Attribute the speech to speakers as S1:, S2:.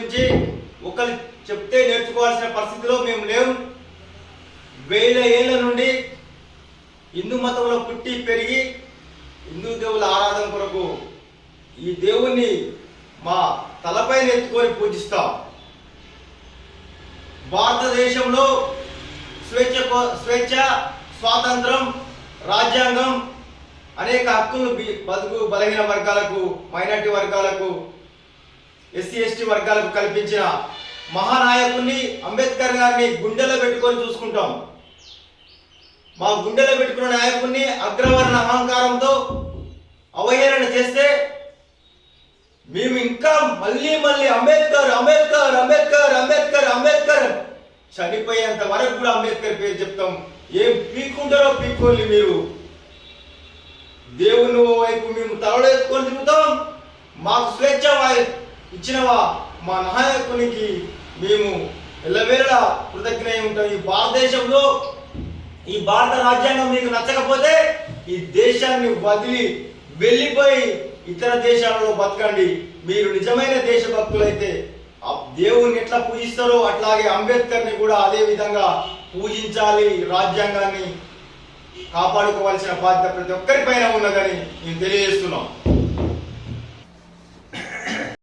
S1: గురించి ఒకరు చెప్తే నేర్చుకోవాల్సిన పరిస్థితిలో మేము లేవు వేల ఏళ్ళ నుండి హిందూ మతంలో పుట్టి పెరిగి హిందూ దేవుల ఆరాధన కొరకు ఈ దేవుణ్ణి మా తలపైన ఎత్తుకొని పూజిస్తాం. భారతదేశంలో స్వేచ్ఛ స్వేచ్ఛ స్వాతంత్రం రాజ్యాంగం అనేక హక్కులు బతుకు బలహీన వర్గాలకు మైనార్టీ వర్గాలకు ఎస్సీ ఎస్టీ వర్గాలకు కల్పించిన మహానాయకుడిని అంబేద్కర్ గారిని గుండెలో పెట్టుకొని చూసుకుంటాం. మా గుండెలో పెట్టుకున్న నాయకుడిని అగ్రవర్ణ అహంకారంతో అవహేళన చేస్తే మేము ఇంకా మళ్ళీ మళ్ళీ అంబేద్కర్ అంబేద్కర్ అంబేద్కర్ అంబేద్కర్ అంబేద్కర్ చనిపోయేంత వరకు కూడా అంబేద్కర్ పేరు చెప్తాం. ఏం పీక్కుంటారో పీక్కోండి మీరు. దేవుని వైపు మేము తలలో ఎత్తుకొని తిరుగుతాం. మాకు స్వేచ్ఛ ఇచ్చినవా? మా నాయకునికి మేము ఎల్లవేళ కృతజ్ఞ ఉంటాం. ఈ భారతదేశంలో ఈ భారత రాజ్యాంగం మీకు నచ్చకపోతే ఈ దేశాన్ని వదిలి వెళ్ళిపోయి ఇతర దేశాలలో బతకండి. మీరు నిజమైన దేశభక్తులైతే ఆ దేవుణ్ణి ఎట్లా పూజిస్తారో అట్లాగే అంబేద్కర్ని కూడా అదే విధంగా పూజించాలి. రాజ్యాంగాన్ని కాపాడుకోవాల్సిన బాధ్యత ప్రతి ఒక్కరిపైన ఉన్నదని మేము తెలియజేస్తున్నాం.